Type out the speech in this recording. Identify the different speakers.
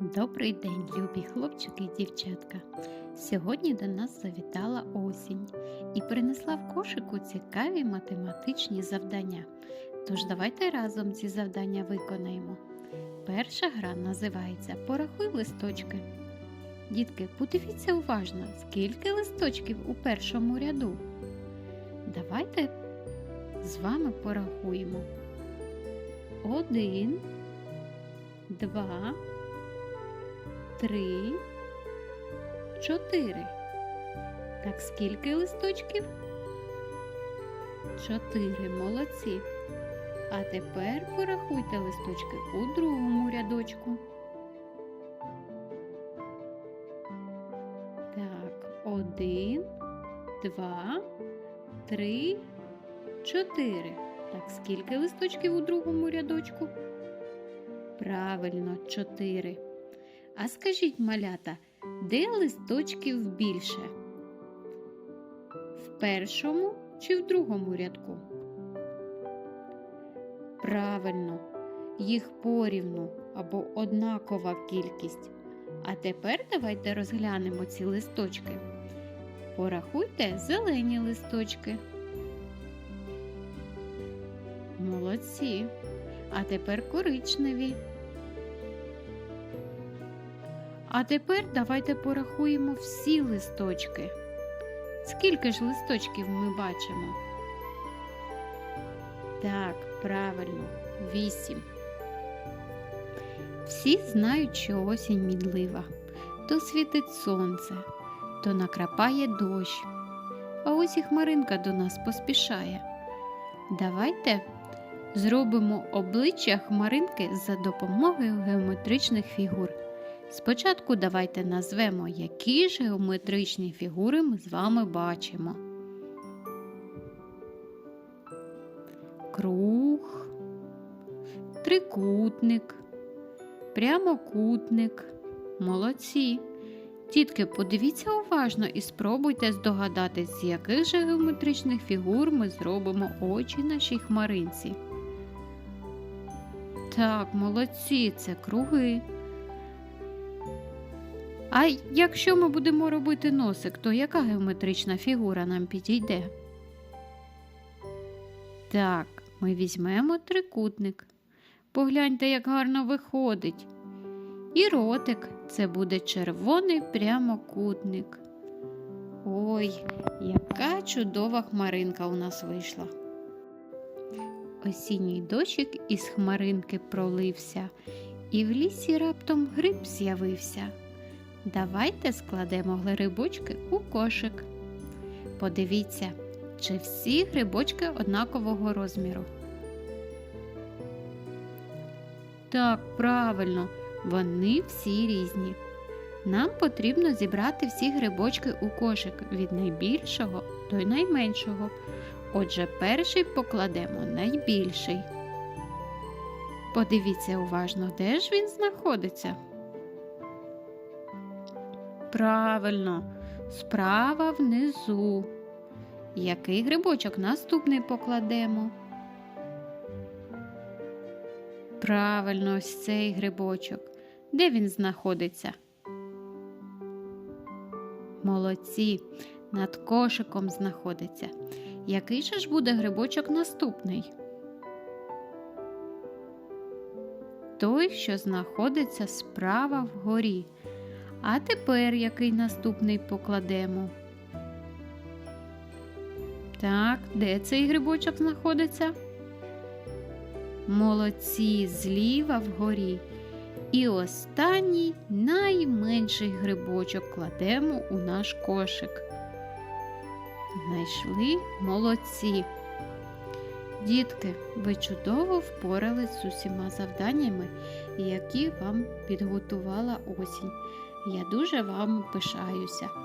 Speaker 1: Добрий день, любі хлопчики і дівчатка. Сьогодні до нас завітала осінь і принесла в кошику цікаві математичні завдання. Тож давайте разом ці завдання виконаємо. Перша гра називається Порахуй листочки. Дітки, подивіться уважно, скільки листочків у першому ряду. Давайте з вами порахуємо. Один, два три, чотири. Так скільки листочків? Чотири. Молодці. А тепер порахуйте листочки у другому рядочку. Так, один, два, три, чотири. Так, скільки листочків у другому рядочку? Правильно, чотири. А скажіть, малята, де листочків більше? В першому чи в другому рядку? Правильно, їх порівну або однакова кількість. А тепер давайте розглянемо ці листочки. Порахуйте зелені листочки. Молодці. А тепер коричневі. А тепер давайте порахуємо всі листочки. Скільки ж листочків ми бачимо? Так, правильно, вісім. Всі знають, що осінь мінлива. То світить сонце, то накрапає дощ. А ось і хмаринка до нас поспішає. Давайте зробимо обличчя хмаринки за допомогою геометричних фігур. Спочатку давайте назвемо, які ж геометричні фігури ми з вами бачимо. Круг, трикутник, прямокутник. Молодці. Тітки, подивіться уважно і спробуйте здогадатись, з яких же геометричних фігур ми зробимо очі нашій хмаринці. Так, молодці, це круги. А якщо ми будемо робити носик, то яка геометрична фігура нам підійде? Так, ми візьмемо трикутник. Погляньте, як гарно виходить. І ротик це буде червоний прямокутник. Ой, яка чудова хмаринка у нас вийшла. Осінній дощик із хмаринки пролився, і в лісі раптом гриб з'явився. Давайте складемо грибочки у кошик. Подивіться, чи всі грибочки однакового розміру. Так, правильно, вони всі різні. Нам потрібно зібрати всі грибочки у кошик від найбільшого до найменшого. Отже, перший покладемо найбільший. Подивіться уважно, де ж він знаходиться. Правильно, справа внизу. Який грибочок наступний покладемо? Правильно, ось цей грибочок. Де він знаходиться? Молодці, над кошиком знаходиться. Який же ж буде грибочок наступний? Той, що знаходиться справа вгорі. А тепер який наступний покладемо? Так, де цей грибочок знаходиться? Молодці зліва вгорі. І останній найменший грибочок кладемо у наш кошик. Знайшли молодці. Дітки, ви чудово впорались з усіма завданнями, які вам підготувала осінь. Я дуже вам пишаюся.